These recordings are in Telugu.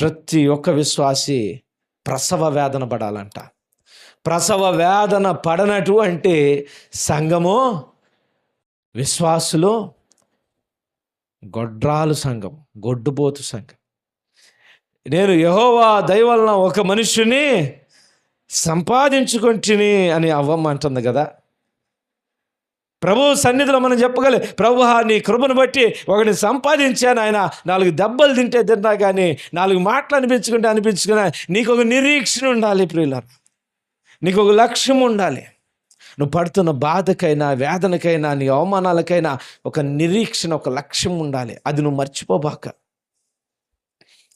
ప్రతి ఒక్క విశ్వాసి ప్రసవ వేదన పడాలంట. ప్రసవ వేదన పడనటువంటి సంఘము విశ్వాసులు గొడ్రాలు సంఘం గొడ్డుబోతు సంఘం. నేను యహోవా దయవలన ఒక మనుషుని సంపాదించుకుంటుని అని అవ్వమ్మ అంటుంది కదా. ప్రభు సన్నిధిలో మనం చెప్పగలి ప్రభు నీ కృపను బట్టి ఒకటి సంపాదించాను ఆయన. నాలుగు దెబ్బలు తింటే తిన్నా కానీ నాలుగు మాటలు అనిపించుకుంటే అనిపించుకున్నా నీకు ఒక నిరీక్షణ ఉండాలి ప్రియుల నీకు ఒక లక్ష్యం ఉండాలి. నువ్వు పడుతున్న బాధకైనా వేదనకైనా నీ అవమానాలకైనా ఒక నిరీక్షణ ఒక లక్ష్యం ఉండాలి. అది నువ్వు మర్చిపోబాక.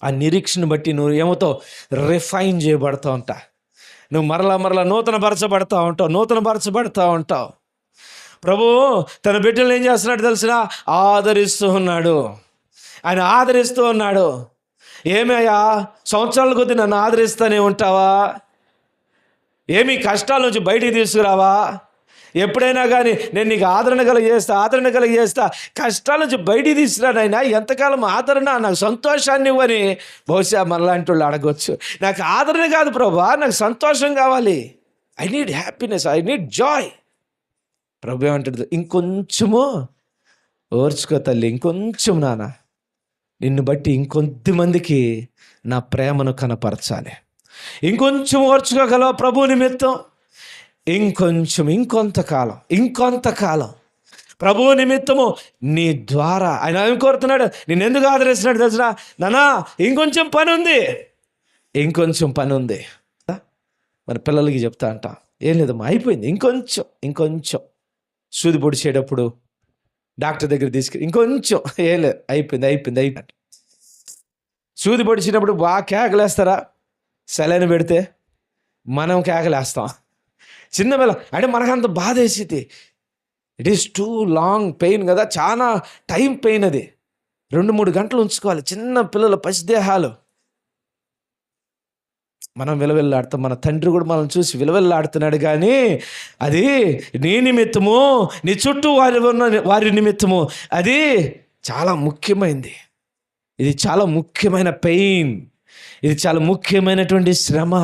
ఆ నిరీక్షను బట్టి నువ్వు ఏమతో రిఫైన్ చేయబడతా ఉంటా. నువ్వు మరలా మరలా నూతన పరచబడతా ఉంటావు నూతన పరచబడతా ఉంటావు. ప్రభు తన బిడ్డలు ఏం చేస్తున్నాడు తెలిసిన ఆదరిస్తూ ఉన్నాడు. ఆయన ఆదరిస్తూ ఉన్నాడు. ఏమయ్యా సంవత్సరాల కొద్ది నన్ను ఆదరిస్తూనే ఉంటావా? ఏమి కష్టాల నుంచి బయటికి తీసుకురావా? ఎప్పుడైనా కానీ నేను నీకు ఆదరణ కలిగేస్తా ఆదరణ కలిగేస్తా కష్టాల నుంచి బయటికి తీసుకురానైనా ఎంతకాలం ఆదరణ నాకు సంతోషాన్ని ఇవ్వని బహుశా మనలాంటి వాళ్ళు అడగొచ్చు. నాకు ఆదరణ కాదు ప్రభా నాకు సంతోషం కావాలి. I need happiness I need joy Prabhu ఏమంటాడు? ఇంకొంచెము ఓర్చుకో తల్లి ఇంకొంచెం నాన్న. నిన్ను బట్టి ఇంకొద్ది మందికి నా ప్రేమను కనపరచాలి. ఇంకొంచెం ఓర్చుకోగలవు ప్రభు నిమిత్తం? ఇంకొంచెం ఇంకొంతకాలం ఇంకొంతకాలం. ప్రభు నిమిత్తము నీ ద్వారా. ఆయన ఏం కోరుతున్నాడు? నేను ఎందుకు ఆదరిస్తున్నాడు తెలుసా నానా ఇంకొంచెం పని ఉంది. ఇంకొంచెం పని ఉంది. మన పిల్లలకి చెప్తా అంట. ఏం లేదమ్మా అయిపోయింది. ఇంకొంచెం ఇంకొంచెం. సూది పొడిచేటప్పుడు డాక్టర్ దగ్గర తీసుకెళ్ళి ఇంకొంచెం ఏం లేదు అయిపోయింది అయిపోయింది అయిపోయింది. సూది పొడిచినప్పుడు బాగా కేకలేస్తారా? సెలైన్ పెడితే మనం కేకలేస్తాం. చిన్న పిల్ల అంటే మనకంత బాధ వేసింది. It is too long pain కదా చాలా టైం పెయిన్ అది. రెండు మూడు గంటలు ఉంచుకోవాలి. చిన్న పిల్లల పసిదేహాలు. మనం విలవెల్లాడతాం. మన తండ్రి కూడా మనం చూసి విలవెల్లాడుతున్నాడు కానీ అది నీ నిమిత్తము నీ చుట్టూ వారి ఉన్న వారి నిమిత్తము. అది చాలా ముఖ్యమైనది ఇది చాలా ముఖ్యమైన పెయిన్. ఇది చాలా ముఖ్యమైనటువంటి శ్రమ.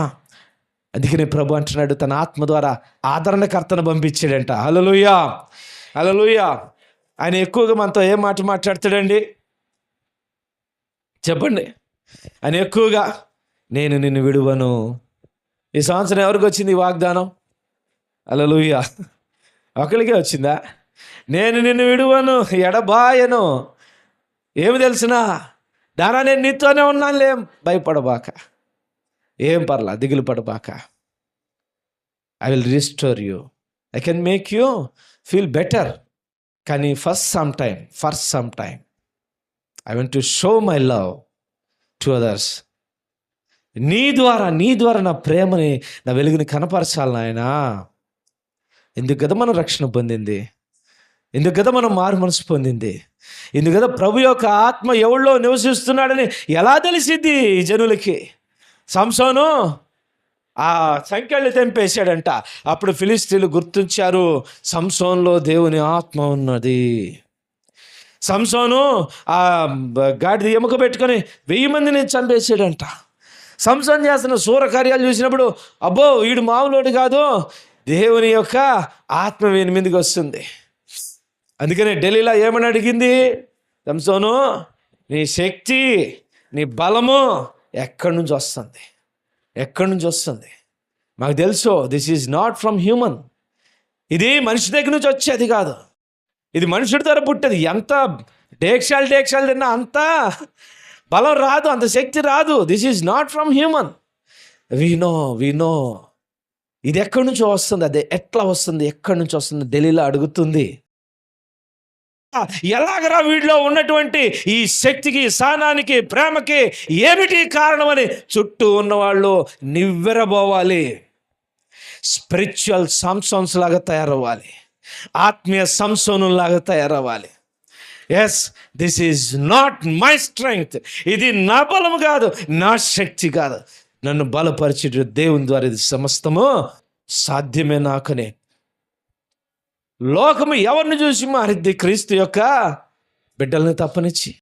అందుకనే ప్రభు అంటున్నాడు తన ఆత్మ ద్వారా ఆదరణకర్తను పంపించాడంట. అలలుయా అలలుయా ఆయన ఎక్కువగా మనతో ఏ మాట మాట్లాడతాడండి? చెప్పండి. ఆయన ఎక్కువగా నేను నిన్ను విడువను. ఈ సంవత్సరం ఎవరికి వచ్చింది ఈ వాగ్దానం? అలలుయ ఒకరికే వచ్చిందా? నేను నిన్ను విడువను ఎడబాయను. ఏమి తెలిసినా? దానా నేను నీతోనే ఉన్నానులే. భయపడబాక. ఏం పర్లా దిగులు పడబాక. I will restore you I can make you feel better కానీ first some time first some time I want to show my love to others నీ ద్వారా నీ ద్వారా నా ప్రేమని నా వెలుగుని కనపరచాలి నాయనా. ఎందుకు కదా మనం రక్షణ పొందింది? ఎందుకు కదా మనం మారు మనసు పొందింది? ఎందుకు కదా ప్రభు యొక్క ఆత్మ ఎవళ్ళో నివసిస్తున్నాడని ఎలా తెలిసిద్ది ఈ జనులకి? సంసోను ఆ సంఖ్యలు తెంపేశాడంట. అప్పుడు ఫిలిస్తీన్లు గుర్తించారు సంసోన్లో దేవుని ఆత్మ ఉన్నది. సంసోను ఆ గాడిద ఎముక పెట్టుకొని వెయ్యి మందిని చంపేసాడంట సంసం చేస్తున్న శూరకార్యాలు చూసినప్పుడు అబ్బో వీడు మామూలుడు కాదు. దేవుని యొక్క ఆత్మ వీని మీదకి వస్తుంది. అందుకనే ఢిల్లీలో ఏమని అడిగింది? సంసోను నీ శక్తి నీ బలము ఎక్కడి నుంచి వస్తుంది? ఎక్కడి నుంచి వస్తుంది? మాకు తెలుసు this is not from human ఇది మనిషి దగ్గర నుంచి వచ్చేది కాదు. ఇది మనుషుడి ద్వారా పుట్టేది. ఎంత డేక్షాలు డేక్షాలు తిన్నా అంతా బలం రాదు అంత శక్తి రాదు. This is not from human వినో వినో ఇది ఎక్కడి నుంచో వస్తుంది? అదే ఎట్లా వస్తుంది? ఎక్కడి నుంచి వస్తుంది? ఢిల్లీలో అడుగుతుంది. ఎలాగరా వీడిలో ఉన్నటువంటి ఈ శక్తికి సహనానికి ప్రేమకి ఏమిటి కారణమని చుట్టూ ఉన్నవాళ్ళు నివ్వెరబోవాలి. స్పిరిచువల్ సంసోన్స్ లాగా తయారవ్వాలి. ఆత్మీయ సంసోనులాగా తయారవ్వాలి. Yes this is not my strength ఇది నా బలము కాదు నా శక్తి కాదు. నన్ను బలపరిచే దేవుని ద్వారా ఇది సమస్తము సాధ్యమే నాకనే. లోకము ఎవరిని చూసి మారిద్ది? క్రీస్తు యొక్క బిడ్డల్ని తప్పనిచ్చి.